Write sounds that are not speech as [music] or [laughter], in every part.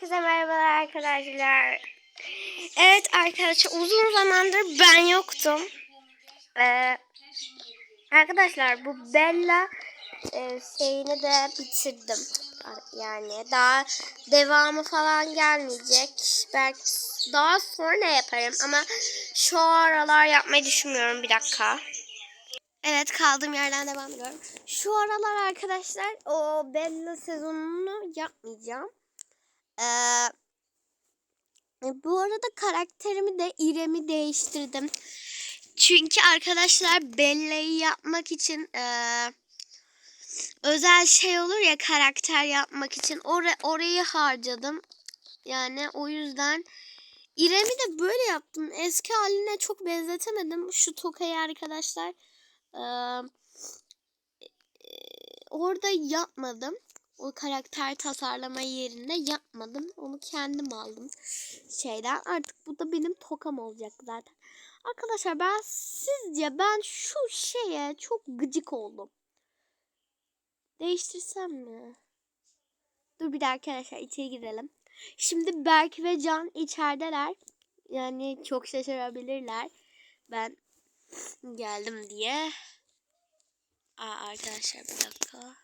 Herkese merhabalar arkadaşlar. Evet arkadaşlar uzun zamandır ben yoktum. Ee, arkadaşlar bu Bella e, şeyini de bitirdim. Yani daha devamı falan gelmeyecek. Belki daha sonra yaparım ama şu aralar yapmayı düşünmüyorum bir dakika. Evet kaldığım yerden devam ediyorum. Şu aralar arkadaşlar o Bella sezonunu yapmayacağım. Ee, bu arada karakterimi de İrem'i değiştirdim. Çünkü arkadaşlar Bella'yı yapmak için eee, özel şey olur ya karakter yapmak için or- orayı harcadım. Yani o yüzden İrem'i de böyle yaptım. Eski haline çok benzetemedim. Şu tokayı arkadaşlar eee, orada yapmadım. O karakter tasarlama yerinde yapmadım. Onu kendim aldım şeyden. Artık bu da benim tokam olacak zaten. Arkadaşlar ben sizce ben şu şeye çok gıcık oldum. Değiştirsem mi? Dur bir de arkadaşlar içeri girelim. Şimdi Berk ve Can içerideler. Yani çok şaşırabilirler. Ben geldim diye. Aa, arkadaşlar bir dakika.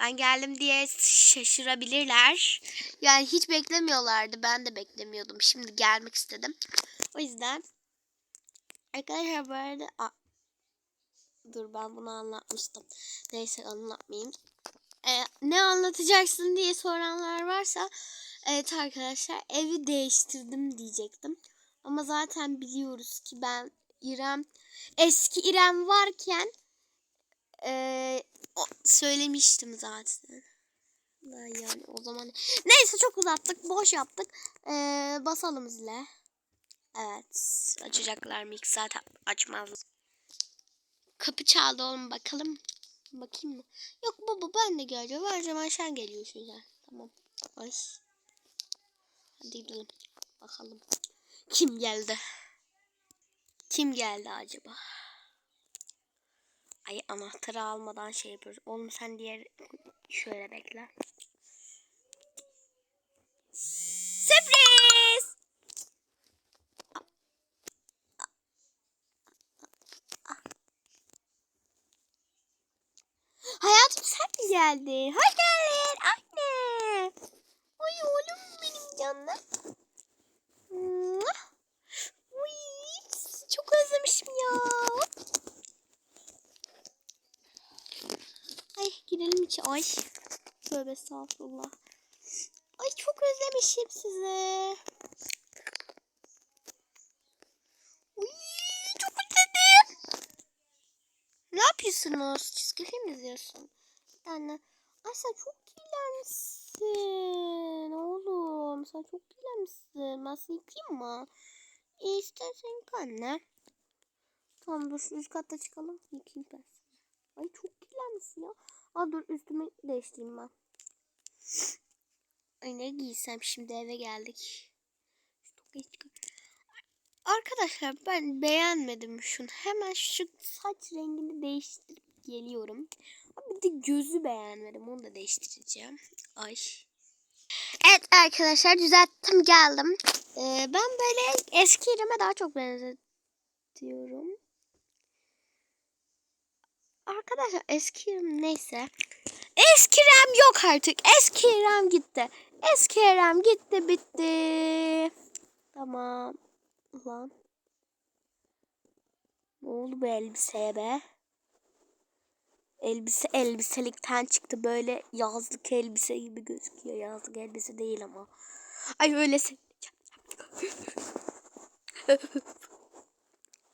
Ben geldim diye şaşırabilirler. Yani hiç beklemiyorlardı. Ben de beklemiyordum. Şimdi gelmek istedim. O yüzden arkadaşlar bu arada Aa, dur ben bunu anlatmıştım. Neyse anlatmayayım. Ee, ne anlatacaksın diye soranlar varsa evet arkadaşlar evi değiştirdim diyecektim. Ama zaten biliyoruz ki ben İrem eski İrem varken ee, söylemiştim zaten. Yani o zaman neyse çok uzattık boş yaptık. Ee, basalım zile. Evet açacaklar mı? Zaten açmaz kapı çaldı oğlum bakalım. Bakayım mı? Yok baba ben de geliyorum her zaman sen geliyorsun ya tamam. Ay. Hadi gidelim. Bakalım. Kim geldi? Kim geldi acaba Ay anahtarı almadan şey yapıyoruz. Oğlum sen diğer şöyle bekle. Sürpriz! Hayatım sen mi geldin? Hoş geldin anne. Ay oğlum benim canım. Mua. Uy, çok özlemişim ya. Ay girelim içi. Ay. Tövbe estağfurullah. Ay çok özlemişim sizi. Çok özledim. Ne yapıyorsunuz? Çizgi film izliyorsun? Bir tane. Ay sen çok kirlenmişsin. Oğlum sen çok kirlenmişsin. Ben seni yıkayayım mı? E, istersen yıka anne. Tamam dur üst katta çıkalım. Yıkayayım ben seni. Ay çok kirlenmişsin ya. Aa dur üstümü değiştireyim ben. Ay ne giysem şimdi eve geldik. Arkadaşlar ben beğenmedim şunu. Hemen şu saç rengini değiştirip geliyorum. Bir de gözü beğenmedim. Onu da değiştireceğim. Ay. Evet arkadaşlar düzelttim geldim. Ee, ben böyle eski İrem'e daha çok benzetiyorum. Arkadaşlar eski neyse. Eski İrem yok artık. Eski İrem gitti. Eski İrem gitti bitti. Tamam. Ulan. Ne oldu bu elbiseye be? Elbise elbiselikten çıktı. Böyle yazlık elbise gibi gözüküyor. Yazlık elbise değil ama. Ay öyle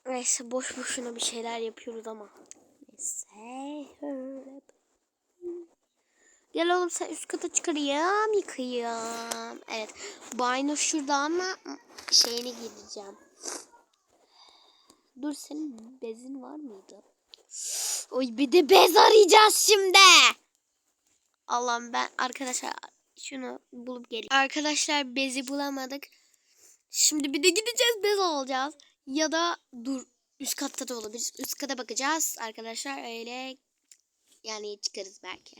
Neyse boş boşuna bir şeyler yapıyoruz ama. Gel oğlum sen üst kata çıkarayım yıkayayım. Evet. Banyo şurada ama şeyini giyeceğim. Dur senin bezin var mıydı? Oy bir de bez arayacağız şimdi. Allah'ım ben arkadaşlar şunu bulup geleyim. Arkadaşlar bezi bulamadık. Şimdi bir de gideceğiz bez alacağız. Ya da dur üst katta da olabilir. Üst kata bakacağız arkadaşlar öyle yani çıkarız belki.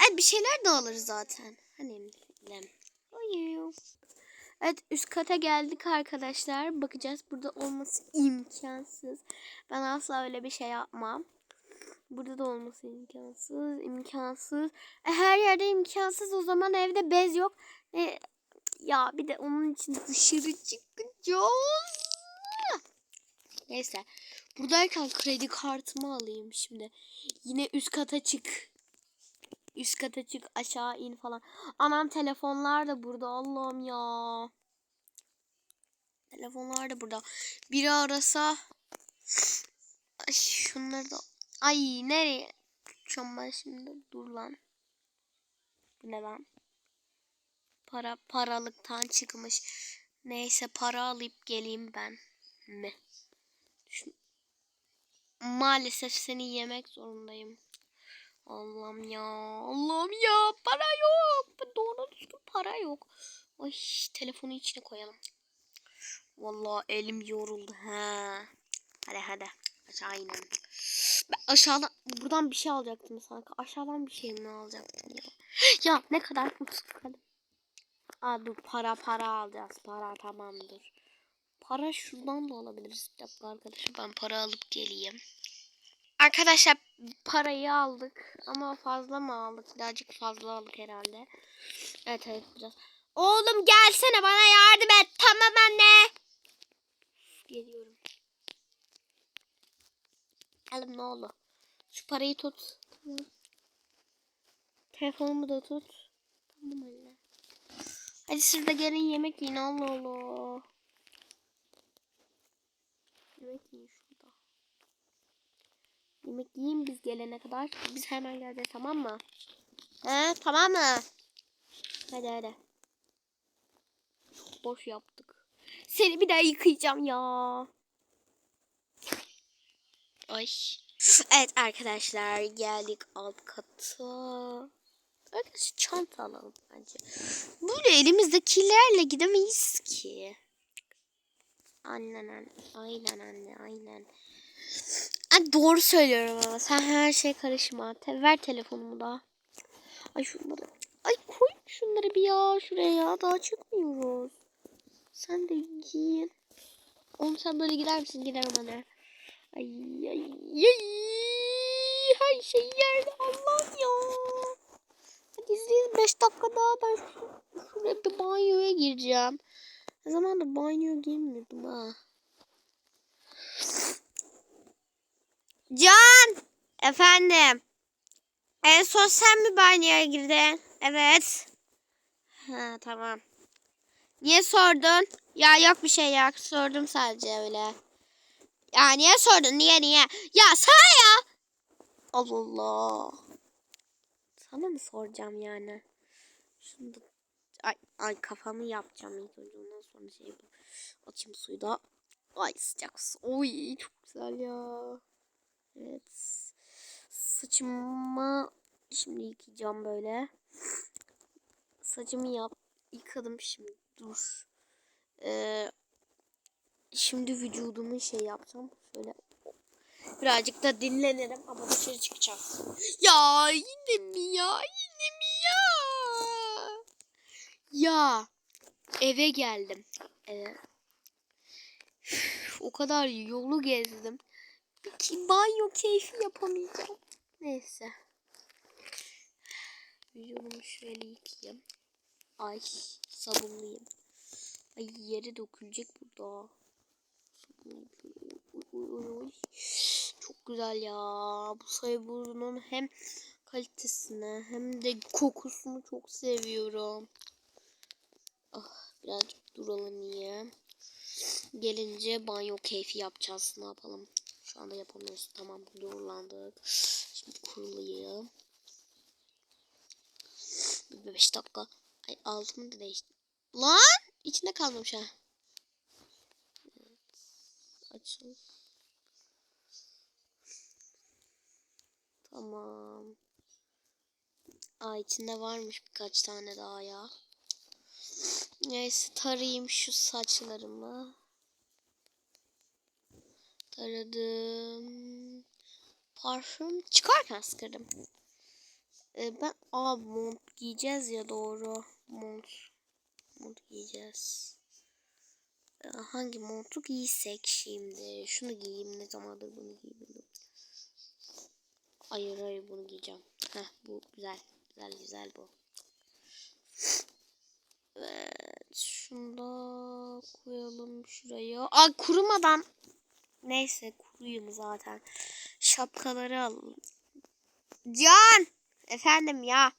Evet bir şeyler de alır zaten. Hani. Evet üst kata geldik arkadaşlar. Bakacağız burada olması imkansız. Ben asla öyle bir şey yapmam. Burada da olması imkansız, imkansız. E, her yerde imkansız o zaman evde bez yok. E, ya bir de onun için dışarı çıkacağız. Neyse. Buradayken kredi kartımı alayım şimdi. Yine üst kata çık. Üst kata çık aşağı in falan. Anam telefonlar da burada Allah'ım ya. Telefonlar da burada. Biri arasa. Ay şunları da. Ay nereye? Tutacağım ben şimdi. Dur lan. Bu ne lan? Para paralıktan çıkmış. Neyse para alıp geleyim ben. Mi? Maalesef seni yemek zorundayım. Allah'ım ya. Allah'ım ya. Para yok. Doğru düzgün para yok. Ay telefonu içine koyalım. Vallahi elim yoruldu. Ha. Hadi hadi. Aşağı inelim. Ben aşağıdan buradan bir şey alacaktım sanki. Aşağıdan bir şey mi alacaktım ya? Ya ne kadar. Aa dur para para alacağız. Para tamamdır. Para şuradan da alabiliriz. Bir dakika arkadaşlar ben para alıp geleyim. Arkadaşlar parayı aldık ama fazla mı aldık? Birazcık fazla aldık herhalde. Evet evet biraz. Oğlum gelsene bana yardım et. Tamam anne. Geliyorum. Elim ne oldu? Şu parayı tut. Telefonumu da tut. Tamam anne. Hadi siz de gelin yemek yiyin Allah Allah. Yemek yiyin. Yemek yiyin biz gelene kadar. Biz hemen geleceğiz tamam mı? He tamam mı? Hadi hadi. Çok boş yaptık. Seni bir daha yıkayacağım ya. Ay. Evet arkadaşlar geldik alt kata. Arkadaşlar çanta alalım bence. Böyle elimizdekilerle gidemeyiz ki. Aynen anne. Aynen anne. Aynen. Ay, doğru söylüyorum ama sen her şey karışma. Te ver telefonumu da. Ay şunları. Ay koy şunları bir ya şuraya ya. Daha çıkmıyoruz. Sen de giyin. Oğlum sen böyle gider misin? Giderim anne. Ay ay ay. Her şey yerde Allah'ım ya. Hadi izleyin 5 dakika daha ben şu- şuraya bir banyoya gireceğim. Ne zamandır banyoya girmiyordum ha. Can! Efendim. En son sen mi banyoya girdin? Evet. Ha tamam. Niye sordun? Ya yok bir şey ya. Sordum sadece öyle. Ya niye sordun? Niye niye? Ya sana ya. Allah Allah. Sana mı soracağım yani? Da... Ay, ay kafamı yapacağım ilk önce ondan sonra şey yapayım. Açayım suyu da. Ay sıcak su. Oy çok güzel ya. Saçımı şimdi yıkayacağım böyle. Saçımı yap yıkadım şimdi. Dur. Ee, şimdi vücudumu şey yapacağım. Şöyle birazcık da dinlenirim ama dışarı çıkacağım. Ya yine mi ya? Yine mi ya? Ya eve geldim. Üf, o kadar yolu gezdim. Bir ki- banyo keyfi yapamayacağım. Neyse. Vücudumu şöyle yıkayayım. Ay sabunlayayım. Ay yere dökülecek oy. Çok güzel ya. Bu sabunun hem kalitesini hem de kokusunu çok seviyorum. Ah birazcık duralım iyi. Gelince banyo keyfi yapacağız. Ne yapalım? Şu anda yapamıyoruz. Tamam doğrulandık. Kurulayım. Bir beş dakika. Ay altımı da değişti. Lan! içinde kalmamış ha. Açıl. Tamam. Aa içinde varmış birkaç tane daha ya. Neyse tarayayım şu saçlarımı. Taradım. Parfüm çıkarken sıkarım. Ee, ben aa mont giyeceğiz ya doğru. Mont. Mont giyeceğiz. Ee, hangi montu giysek şimdi? Şunu giyeyim ne zamandır bunu giymedim. Hayır hayır bunu giyeceğim. Heh bu güzel. Güzel güzel bu. Evet. Şunu da koyalım şuraya. Aa kurumadan. Neyse kuruyum zaten. Şapkaları alalım. Can! Efendim ya.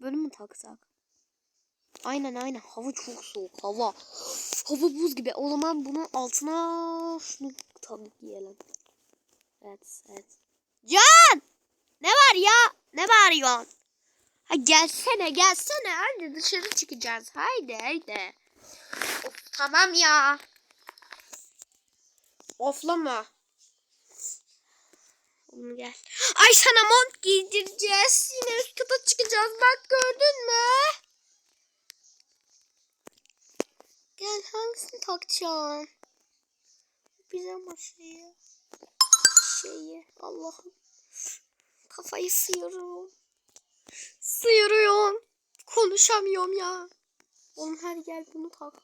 Böyle mi taksak? Aynen aynen. Hava çok soğuk. Hava. Hava buz gibi. O zaman bunun altına şunu tabii giyelim. Evet evet. Can! Ne var ya? Ne bağırıyorsun? Ha gelsene gelsene. Hadi dışarı çıkacağız. Haydi haydi. Of, tamam ya. Oflama. Oğlum gel. Ay sana mont giydireceğiz. Yine üst kata çıkacağız. Bak gördün mü? Gel hangisini takacaksın? Bize şeyi. Şeyi. Allah'ım. Kafayı sıyırıyorum. Sıyırıyorum. Konuşamıyorum ya. Oğlum hadi gel bunu tak.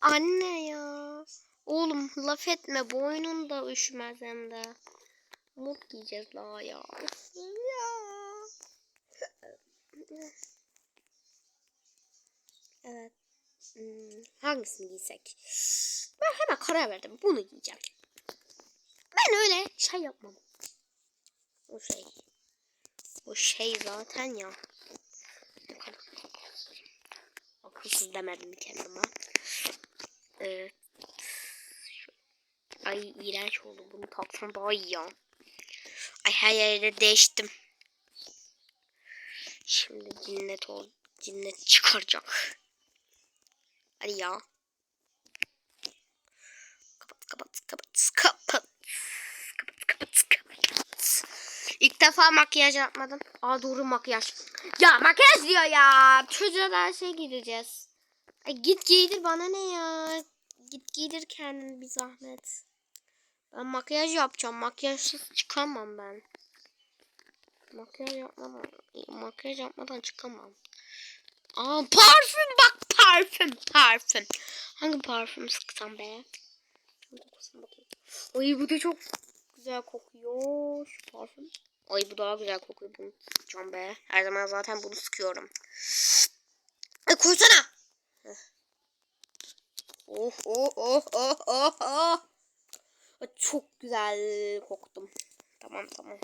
Anne ya. Oğlum laf etme boynun da üşümez hem de. Mut giyeceğiz daha ya. [laughs] Evet. Hmm, hangisini giysek? Ben hemen karar verdim. Bunu giyeceğim. Ben öyle şey yapmam. O şey. O şey zaten ya. Akılsız demedim kendime. Evet. Ay iğrenç oldu. Bunu taksam daha iyi ya. Ay her yerde değiştim. Şimdi cinnet ol. Cinnet çıkaracak. Hadi ya. Kapat kapat kapat kapat. Kapat kapat kapat. İlk defa makyaj yapmadım. Aa doğru makyaj. Ya makyaj diyor ya. Çocuğa da şey gideceğiz. Ay git giydir bana ne ya. Git giydir kendini bir zahmet. Ben makyaj yapacağım. Makyajsız çıkamam ben. Makyaj yapmadan, makyaj yapmadan çıkamam. Aa parfüm bak parfüm parfüm. Hangi parfüm sıksam be? Ay bu da çok güzel kokuyor şu parfüm. Ay bu daha güzel kokuyor bunu sıkacağım be. Her zaman zaten bunu sıkıyorum. Ay koysana. Oh oh oh oh oh oh. Çok güzel koktum. Tamam tamam.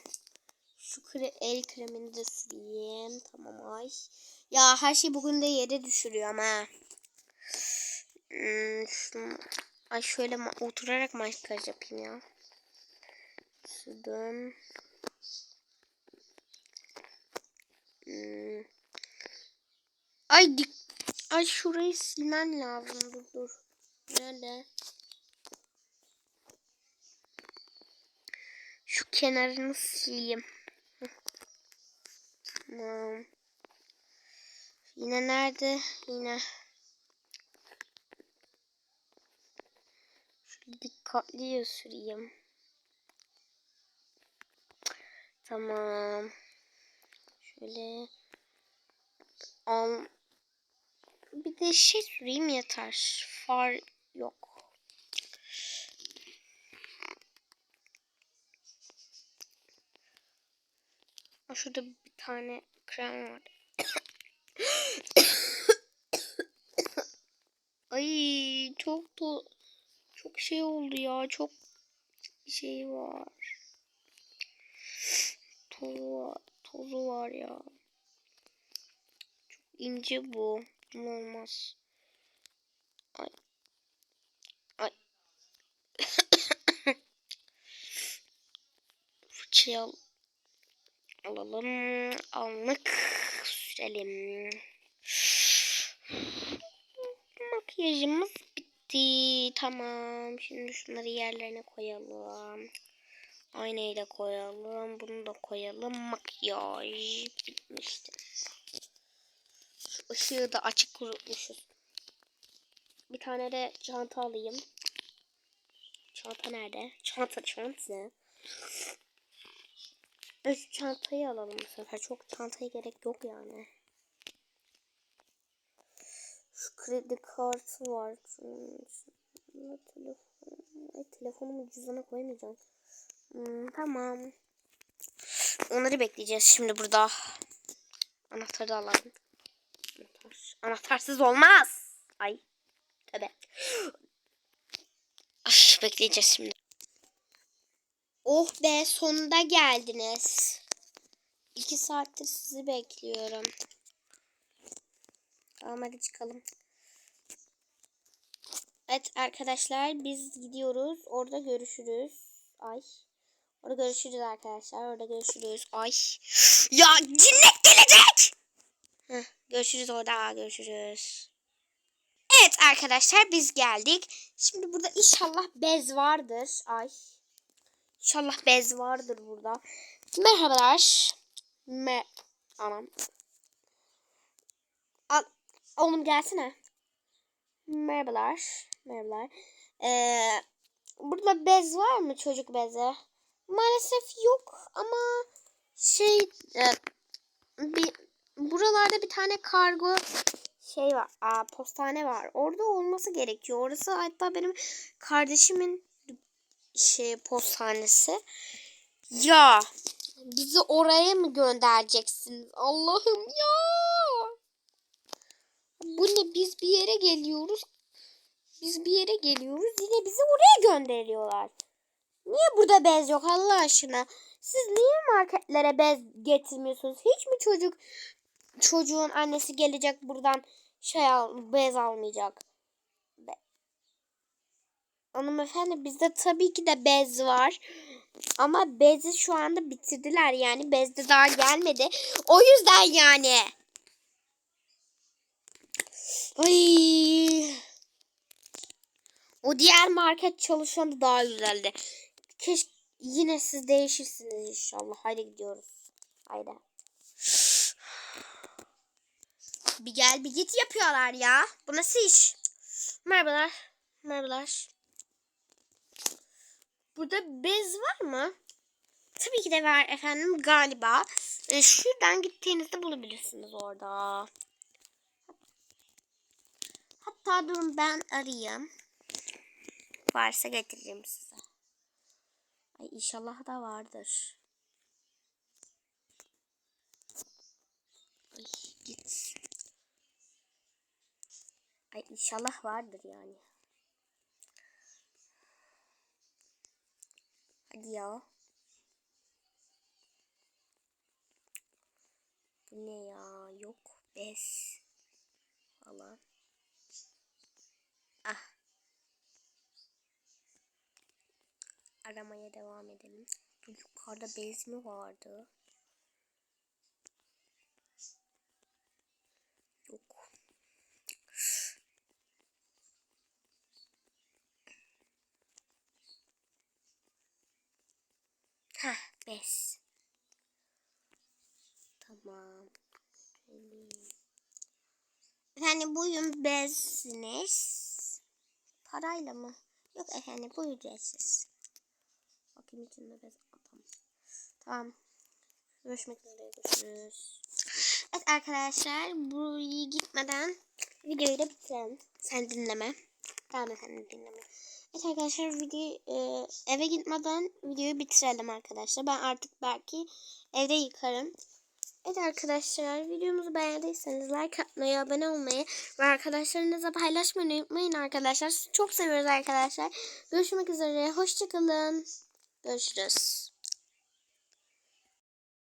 Şu kre el kremini de süreyim. Tamam ay. Ya her şey bugün de yere düşürüyor ama. Hmm, şunu- ay şöyle ma- oturarak makyaj yapayım ya. Şuradan. Hmm. Ay dik. Ay şurayı silmen lazım. Dur dur. Nerede? Kenarını sileyim. Tamam. Yine nerede? Yine. Şöyle dikkatli süreyim. Tamam. Şöyle. Al. Bir de şey süreyim yeter. Far yok. Aa, Şurada bir tane krem var. [coughs] Ay çok to çok şey oldu ya. Çok şey var. Tozu var. Tozu var ya. Çok ince bu. Olmaz. Ay. Ay. [coughs] Fırçayı al alalım. Almak sürelim. Makyajımız bitti. Tamam. Şimdi şunları yerlerine koyalım. Aynayı da koyalım. Bunu da koyalım. Makyaj bitmiştir. Şu ışığı da açık kurutmuşuz. Bir tane de çanta alayım. Çanta nerede? Çanta çanta. E, Şu çantayı alalım bu sefer. Çok çantaya gerek yok yani. Şu kredi kartı var. Telefon. Ay, telefonumu cüzdana koymayacağım. Hmm, tamam. Onları bekleyeceğiz şimdi burada. Anahtarı da alalım. Anahtar. Anahtarsız olmaz. Ay. Tabi. [gasps] Ay, bekleyeceğiz şimdi. Oh be sonunda geldiniz. İki saattir sizi bekliyorum. Tamam hadi çıkalım. Evet arkadaşlar biz gidiyoruz. Orada görüşürüz. Ay. Orada görüşürüz arkadaşlar. Orada görüşürüz. Ay. Ya cinnet gelecek. Heh, görüşürüz orada. Görüşürüz. Evet arkadaşlar biz geldik. Şimdi burada inşallah bez vardır. Ay. İnşallah bez vardır burada. Merhabalar. Me Anam. Al. Oğlum gelsene. Merhabalar. Merhabalar. Ee, burada bez var mı çocuk bezi? Maalesef yok ama şey e, bir buralarda bir tane kargo şey var. Aa, postane var. Orada olması gerekiyor. Orası hatta benim kardeşimin şey postanesi. Ya bizi oraya mı göndereceksiniz? Allah'ım ya. Bu ne biz bir yere geliyoruz. Biz bir yere geliyoruz yine bizi oraya gönderiyorlar. Niye burada bez yok Allah aşkına? Siz niye marketlere bez getirmiyorsunuz? Hiç mi çocuk çocuğun annesi gelecek buradan şey al, bez almayacak? Be Hanımefendi bizde tabii ki de bez var. Ama bezi şu anda bitirdiler yani. Bez de daha gelmedi. O yüzden yani. Ay. O diğer market çalışanı daha güzeldi. Keşke yine siz değişirsiniz inşallah. Haydi gidiyoruz. Haydi. Bir gel bir git yapıyorlar ya. Bu nasıl iş? Merhabalar. Merhabalar. Burada bez var mı? Tabii ki de var efendim galiba. E, şuradan gittiğinizde bulabilirsiniz orada. Hatta durun ben arayayım. Varsa getireceğim size. Ay inşallah da vardır. Ay git. Ay inşallah vardır yani. Hadi ya. Bu ne ya? Yok. Bez. Falan. Ah. Aramaya devam edelim. Dur yukarıda bez mi vardı? Yok. Heh, bez. Tamam. Efendim buyurun bezsiniz. Parayla mı? Yok efendim bu ücretsiz. Bakayım içinde bez. Tamam. Tamam. Görüşmek üzere. Görüşürüz. Evet arkadaşlar burayı gitmeden videoyu da bitirelim. Sen dinleme. Tamam efendim dinleme. Evet arkadaşlar video e, eve gitmeden videoyu bitirelim arkadaşlar. Ben artık belki evde yıkarım. Evet arkadaşlar videomuzu beğendiyseniz like atmayı, abone olmayı ve arkadaşlarınızla paylaşmayı unutmayın arkadaşlar. Çok seviyoruz arkadaşlar. Görüşmek üzere. Hoşçakalın. Görüşürüz.